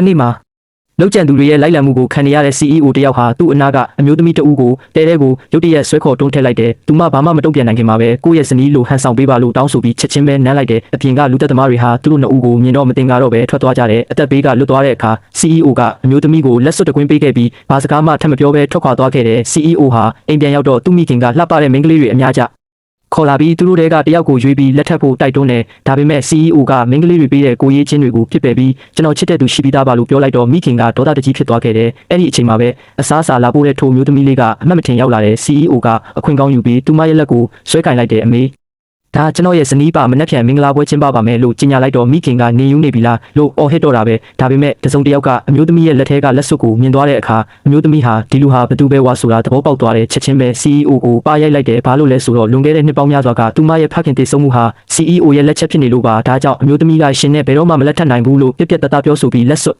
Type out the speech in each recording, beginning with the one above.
တနေ့မှာလောက်ကျန်သူတွေရဲ့လိုက်လံမှုကိုခံနေရတဲ့ CEO တယောက်ဟာသူ့အနာကအမျိုးသမီးတဦးကိုတဲတဲကိုရုတ်တရက်ဆွဲခေါ်တွန်းထည့်လိုက်တယ်။သူမဘာမှမတုံ့ပြန်နိုင်ခင်မှာပဲကိုယ့်ရဲ့ဇနီးလိုဟန်ဆောင်ပေးပါလို့တောင်းဆိုပြီးချက်ချင်းပဲနမ်းလိုက်တယ်။အပြင်ကလူသက်သမားတွေဟာသူတို့နှစ်ဦးကိုမြင်တော့မတင်ကြတော့ပဲထွက်သွားကြတယ်။အသက်ဘေးကလွတ်သွားတဲ့အခါ CEO ကအမျိုးသမီးကိုလက်စွပ်တကွင်းပေးခဲ့ပြီးဘာစကားမှထပ်မပြောဘဲထွက်ခွာသွားခဲ့တယ်။ CEO ဟာအိမ်ပြန်ရောက်တော့သူ့မိခင်ကလှပတဲ့မိန်းကလေးတွေအများကြ ခေါ်လာပြီးသူတို့တွေကတယောက်ကိုရွေးပြီးလက်ထပ်ဖို့တိုက်တွန်းတယ်ဒါပေမဲ့ CEO ကမင်းကလေးတွေပေးတဲ့ကိုရေးချင်းတွေကိုပြစ်ပယ်ပြီးကျွန်တော်ချစ်တဲ့သူရှိပြီးသားပါလို့ပြောလိုက်တော့မိခင်ကဒေါသတကြီးဖြစ်သွားခဲ့တယ်အဲ့ဒီအချိန်မှာပဲအစားအစာလာပို့တဲ့ထိုမျိုးသမီးလေးကအမှတ်မထင်ရောက်လာတဲ့ CEO ကအခွင့်ကောင်းယူပြီးသူမရဲ့လက်ကိုဆွဲကင်လိုက်တယ်အမေ ဒါကျွန်တော်ရဲ့ဇနီးပါမနှက်ဖြန်မင်္ဂလာပွဲကျင်းပပါမယ်လို့ကြေညာလိုက်တော့မိခင်ကနေယူနေပြီလားလို့အော်ဟစ်တော့တာပဲဒါပေမဲ့တစုံတစ်ယောက်ကအမျိုးသမီးရဲ့လက်ထဲကလက်စွပ်ကိုမြင်သွားတဲ့အခါအမျိုးသမီးဟာဒီလူဟာဘသူပဲဝါဆိုတာသဘောပေါက်သွားတဲ့ချက်ချင်းပဲ CEO ကိုပါရိုက်လိုက်တယ်ဘာလို့လဲဆိုတော့လွန်ခဲ့တဲ့နှစ်ပေါင်းများစွာကသူမရဲ့ဖခင်တည်ဆုံမှုဟာ CEO ရဲ့လက်ချက်ဖြစ်နေလို့ပါဒါကြောင့်အမျိုးသမီးကရှင်နဲ့ဘယ်တော့မှမလက်ထပ်နိုင်ဘူးလို့ပြက်ပြက်တသားပြောဆိုပြီးလက်စွပ်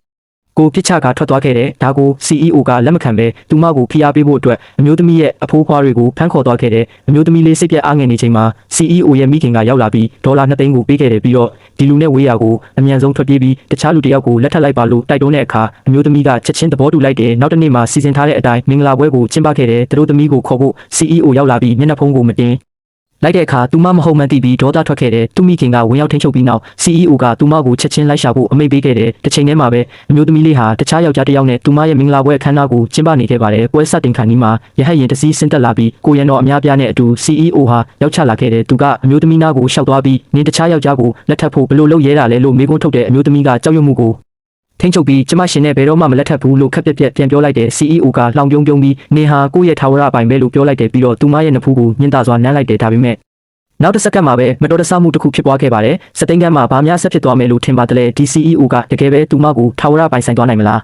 ကိုပြစ်ချကထွက်သွားခဲ့တယ်ဒါကို CEO ကလက်မခံပဲသူမကိုဖိအားပေးဖို့အတွက်အမျိုးသမီးရဲ့အဖိုးဖွားတွေကိုဖမ်းခေါ်သွားခဲ့တယ်အမျိုးသမီးလေးစိတ်ပြက်အားငယ်နေချိန်မှာ CEO ရဲ့မိခင်ကရောက်လာပြီးဒေါ်လာ2သိန်းကိုပေးခဲ့တယ်ပြီးတော့ဒီလူနဲ့ဝေးရာကိုအမြန်ဆုံးထွက်ပြေးပြီးတခြားလူတစ်ယောက်ကိုလက်ထပ်လိုက်ပါလို့တိုက်တွန်းတဲ့အခါအမျိုးသမီးကချက်ချင်းသဘောတူလိုက်တယ်နောက်တစ်နေ့မှာစီစဉ်ထားတဲ့အတိုင်းမင်္ဂလာပွဲကိုကျင်းပခဲ့တယ်သူတို့သမီးကိုခေါ်ဖို့ CEO ရောက်လာပြီးမျက်နှာဖုံးကိုမတင် လိုက်တဲ့အခါသူမမဟုတ်မှန်းသိပြီးဒေါသထွက်ခဲ့တယ်သူမိခင်ကဝင်ရောက်ထိန်းချုပ်ပြီးနောက် CEO ကသူမကိုချက်ချင်းလိုက်ရှာဖို့အမိန့်ပေးခဲ့တယ်တစ်ချိန်တည်းမှာပဲအမျိုးသမီးလေးဟာတခြားယောက်ျားတစ်ယောက်နဲ့သူမရဲ့မင်္ဂလာပွဲအခမ်းအနားကိုကျင်းပနေခဲ့ပါတယ်ပွဲစတင်ခါနီးမှာရဟတ်ရင်တစည်းဆင်းသက်လာပြီးကိုရန်တော်အများပြားနဲ့အတူ CEO ဟာရောက်ချလာခဲ့တယ်သူကအမျိုးသမီးနားကိုရှောက်သွားပြီးနင်းတခြားယောက်ျားကိုလက်ထပ်ဖို့ဘယ်လိုလုပ်ရဲတာလဲလို့မေးခွန်းထုတ်တဲ့အမျိုးသမီးကကြောက်ရွံ့မှုကို ထိန်းချုပ်ပြီးကျမရှင်နဲ့ဘယ်တော့မှမလက်ထပ်ဘူးလို့ခက်ပြက်ပြက်ပြန်ပြောလိုက်တယ် CEO ကလောင်ပြုံးပြုံးပြီးနေဟာကိုယ့်ရဲ့ထာဝရအပိုင်ပဲလို့ပြောလိုက်တယ်ပြီးတော့သူမရဲ့နဖူးကိုညှင်းတာစွာနမ်းလိုက်တယ်ဒါပေမဲ့နောက်တစ်စက္ကန့်မှာပဲမတော်တဆမှုတစ်ခုဖြစ်ပွားခဲ့ပါတယ်စတိန်ကန်းမှာဘာများဆက်ဖြစ်သွားမယ်လို့ထင်ပါတယ်ဒီ CEO ကတကယ်ပဲသူမကိုထာဝရပိုင်ဆိုင်သွားနိုင်မလား